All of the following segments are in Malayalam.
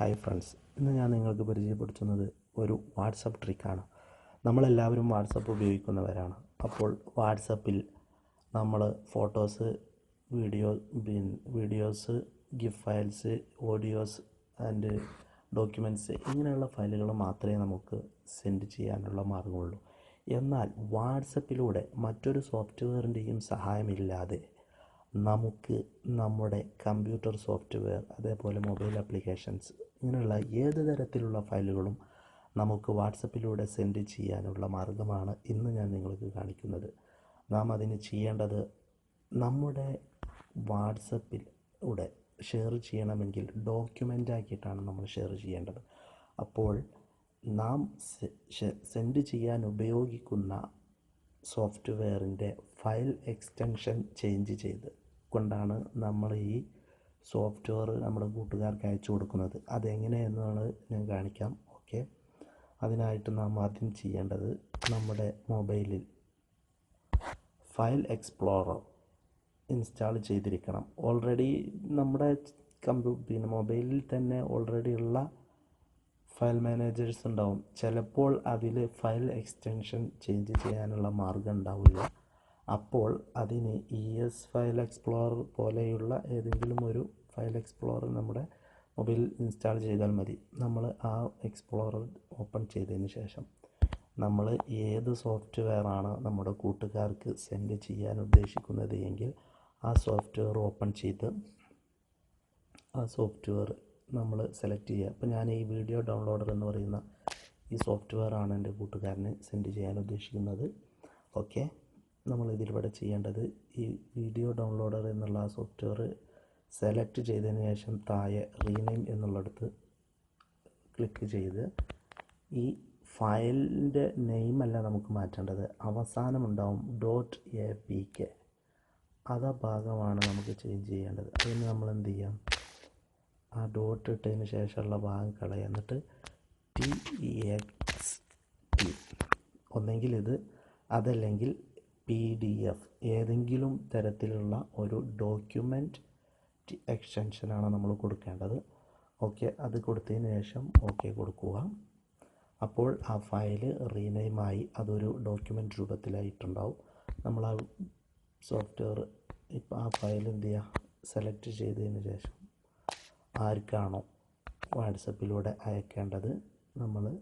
ഹായ് ഫ്രണ്ട്സ് ഇന്ന് ഞാൻ നിങ്ങൾക്ക് പരിചയപ്പെടുത്തുന്നത് ഒരു വാട്സപ്പ് ട്രിക്കാണ്. നമ്മളെല്ലാവരും വാട്സപ്പ് ഉപയോഗിക്കുന്നവരാണ്. അപ്പോൾ വാട്സപ്പിൽ നമ്മൾ photos video videos GIF files audios and documents ഇങ്ങനെയുള്ള ഫയലുകൾ മാത്രമേ നമുക്ക് സെൻഡ് ചെയ്യാനുള്ള മാർഗമുള്ളൂ എന്നാൽ വാട്സപ്പിലൂടെ മറ്റൊരു സോഫ്റ്റ്വെയറിന്റെയും സഹായമില്ലാതെ നമുക്ക് നമ്മുടെ കമ്പ്യൂട്ടർ സോഫ്റ്റ്വെയർ അതേപോലെ മൊബൈൽ ആപ്ലിക്കേഷൻസ് ഇങ്ങനെയുള്ള ഏത് തരത്തിലുള്ള ഫയലുകളും നമുക്ക് വാട്സപ്പിലൂടെ സെൻഡ് ചെയ്യാനുള്ള മാർഗമാണ് ഇന്ന് ഞാൻ നിങ്ങൾക്ക് കാണിക്കുന്നത്. നാം അതിന് ചെയ്യേണ്ടത് നമ്മുടെ വാട്സപ്പിലൂടെ ഷെയർ ചെയ്യണമെങ്കിൽ ഡോക്യുമെന്റ് ആക്കിയിട്ടാണ് നമ്മൾ ഷെയർ ചെയ്യേണ്ടത്. അപ്പോൾ നാം സെൻഡ് ചെയ്യാൻ ഉപയോഗിക്കുന്ന സോഫ്റ്റ്വെയറിന്റെ ഫയൽ എക്സ്റ്റൻഷൻ ചേഞ്ച് ചെയ്ത് കൊണ്ടാണ് നമ്മൾ ഈ സോഫ്റ്റ്വെയർ നമ്മുടെ കൂട്ടുകാർക്ക് അയച്ചു കൊടുക്കുന്നത്. അതെങ്ങനെയെന്നാണ് ഞാൻ കാണിക്കാം. ഓക്കെ. അതിനായിട്ട് നാം ആദ്യം ചെയ്യേണ്ടത് നമ്മുടെ മൊബൈലിൽ ഫയൽ എക്സ്പ്ലോറർ ഇൻസ്റ്റാൾ ചെയ്തിരിക്കണം. ഓൾറെഡി നമ്മുടെ കമ്പ്യൂ പിന്നെ മൊബൈലിൽ തന്നെ ഓൾറെഡി ഉള്ള ഫയൽ മാനേജേഴ്സ് ഉണ്ടാവും. ചിലപ്പോൾ അതിൽ ഫയൽ എക്സ്റ്റൻഷൻ ചേഞ്ച് ചെയ്യാനുള്ള മാർഗം ഉണ്ടാവില്ല. അപ്പോൾ അതിന് ഇ എസ് ഫയൽ എക്സ്പ്ലോറർ പോലെയുള്ള ഏതെങ്കിലും ഒരു ഫയൽ എക്സ്പ്ലോറർ നമ്മുടെ മൊബൈൽ ഇൻസ്റ്റാൾ ചെയ്താൽ മതി. നമ്മൾ ആ എക്സ്പ്ലോറർ ഓപ്പൺ ചെയ്തതിന് ശേഷം നമ്മൾ ഏത് സോഫ്റ്റ്വെയറാണ് നമ്മുടെ കൂട്ടുകാർക്ക് സെൻഡ് ചെയ്യാൻ ഉദ്ദേശിക്കുന്നത് എങ്കിൽ ആ സോഫ്റ്റ്വെയർ ഓപ്പൺ ചെയ്ത് ആ സോഫ്റ്റ്വെയർ നമ്മൾ സെലക്ട് ചെയ്യുക. അപ്പോൾ ഞാൻ ഈ വീഡിയോ ഡൗൺലോഡർ എന്ന് പറയുന്ന ഈ സോഫ്റ്റ്വെയർ ആണ് എന്റെ കൂട്ടുകാരന് സെൻഡ് ചെയ്യാൻ ഉദ്ദേശിക്കുന്നത്. ഓക്കെ നമ്മൾ ഇതിലൂടെ ചെയ്യേണ്ടത് ഈ വീഡിയോ ഡൗൺലോഡർ എന്നുള്ള സോഫ്റ്റ്വെയർ സെലക്ട് ചെയ്തതിന് ശേഷം താഴെ റീനെയിം എന്നുള്ളിടത്ത് ക്ലിക്ക് ചെയ്ത് ഈ ഫയലിന്റെ നെയിമല്ല നമുക്ക് മാറ്റേണ്ടത്. അവസാനമുണ്ടാവും ഡോട്ട് എ പി കെ. അതാ ഭാഗമാണ് നമുക്ക് ചേഞ്ച് ചെയ്യേണ്ടത്. അതിന് നമ്മൾ എന്ത് ചെയ്യാം? ആ ഡോട്ട് ഇട്ടതിന് ശേഷമുള്ള ഭാഗം കളയുക. എന്നിട്ട് ടി എക്സ് ടി. ഒന്നെങ്കിൽ ഇത് അതല്ലെങ്കിൽ പി ഡി എഫ് ഏതെങ്കിലും തരത്തിലുള്ള ഒരു ഡോക്യുമെന്റ് എക്സ്റ്റൻഷനാണ് നമ്മൾ കൊടുക്കേണ്ടത്. ഓക്കെ അത് കൊടുത്തതിന് ശേഷം ഓക്കെ കൊടുക്കുക. അപ്പോൾ ആ ഫയൽ റീനെയിമായി അതൊരു ഡോക്യുമെന്റ് രൂപത്തിലായിട്ടുണ്ടാവും. നമ്മൾ ആ സോഫ്റ്റ്വെയർ ഇപ്പോൾ ആ ഫയൽ എന്ത് ചെയ്യുക? സെലക്ട് ചെയ്തതിന് ശേഷം ആർക്കാണോ വാട്സപ്പിലൂടെ അയക്കേണ്ടത്? നമ്മൾ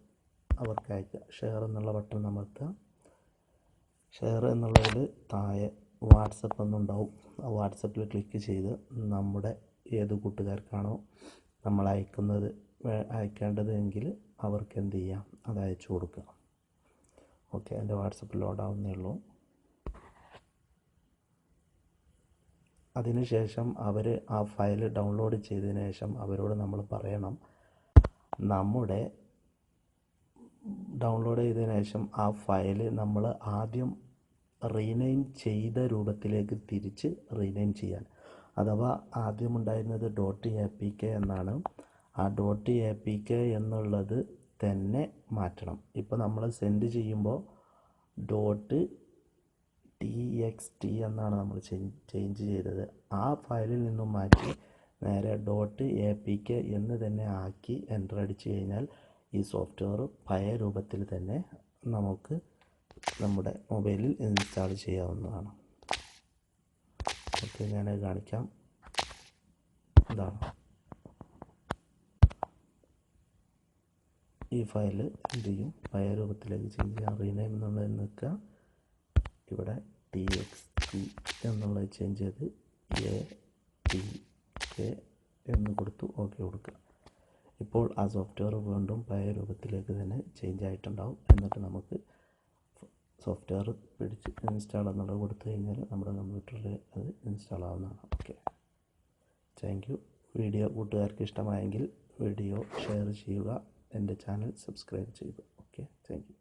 അവർക്ക് അയക്കുക. ഷെയർ എന്നുള്ള ബട്ടൺ അമർത്തുക. ഷെയർ എന്നുള്ളതിൽ താഴെ വാട്സപ്പ് എന്നുണ്ടാവും ആ വാട്സപ്പിൽ ക്ലിക്ക് ചെയ്ത് നമ്മുടെ ഏത് കൂട്ടുകാർക്കാണോ നമ്മൾ അയക്കുന്നത് അയക്കേണ്ടത് എങ്കിൽ അവർക്ക് എന്ത് ചെയ്യാം? അത് അയച്ചു കൊടുക്കുക. ഓക്കെ എന്റെ വാട്സപ്പിൽ ലോഡാവുന്നേ ഉള്ളൂ. അതിനുശേഷം അവർ ആ ഫയൽ ഡൗൺലോഡ് ചെയ്തതിന് ശേഷം അവരോട് നമ്മൾ പറയണം നമ്മുടെ ഡൗൺലോഡ് ചെയ്തതിന് ശേഷം ആ ഫയൽ നമ്മൾ ആദ്യം റീനെയിം ചെയ്ത രൂപത്തിലേക്ക് തിരിച്ച് റീനെയിം ചെയ്യാൻ. അഥവാ ആദ്യം ഉണ്ടായിരുന്നത് ഡോട്ട് എ പി കെ എന്നാണ്. ആ ഡോട്ട് എ പി കെ എന്നുള്ളത് തന്നെ മാറ്റണം. ഇപ്പോൾ നമ്മൾ സെൻഡ് ചെയ്യുമ്പോൾ ഡോട്ട് ടി എക്സ് ടി എന്നാണ് നമ്മൾ ചേഞ്ച് ചെയ്തത്. ആ ഫയലിൽ നിന്നും മാറ്റി നേരെ ഡോട്ട് എ പി കെ എന്ന് തന്നെ ആക്കി എന്റർ അടിച്ച് കഴിഞ്ഞാൽ ഈ സോഫ്റ്റ്വെയർ പഴയ രൂപത്തിൽ തന്നെ നമുക്ക് നമ്മുടെ മൊബൈലിൽ ഇൻസ്റ്റാൾ ചെയ്യാവുന്നതാണ്. ഓക്കെ ഞാനത് കാണിക്കാം. ഇതാണ്. ഈ ഫയൽ എന്ത് ചെയ്യും? പഴയ രൂപത്തിലേക്ക് ചേഞ്ച് ചെയ്യാം. റീനെയിം എന്നുള്ളത് നിൽക്കുക. ഇവിടെ ടി എക്സ് ടി എന്നുള്ളത് ചേഞ്ച് ചെയ്ത് എ ടി കെ എന്ന് കൊടുത്തു ഓക്കെ കൊടുക്കുക. ഇപ്പോൾ ആ സോഫ്റ്റ്വെയർ വീണ്ടും പഴയ രൂപത്തിലേക്ക് തന്നെ ചേഞ്ച് ആയിട്ടുണ്ടാവും. എന്നിട്ട് നമുക്ക് സോഫ്റ്റ്വെയർ പിടിച്ച് ഇൻസ്റ്റാൾ എന്നുള്ളത് കൊടുത്തു കഴിഞ്ഞാൽ നമ്മുടെ കമ്പ്യൂട്ടറിൽ അത് ഇൻസ്റ്റാൾ ആവുന്നതാണ്. ഓക്കെ താങ്ക് യു വീഡിയോ കൂട്ടുകാർക്ക് ഇഷ്ടമായെങ്കിൽ വീഡിയോ ഷെയർ ചെയ്യുക. എന്റെ ചാനൽ സബ്സ്ക്രൈബ് ചെയ്യുക. Okay thank you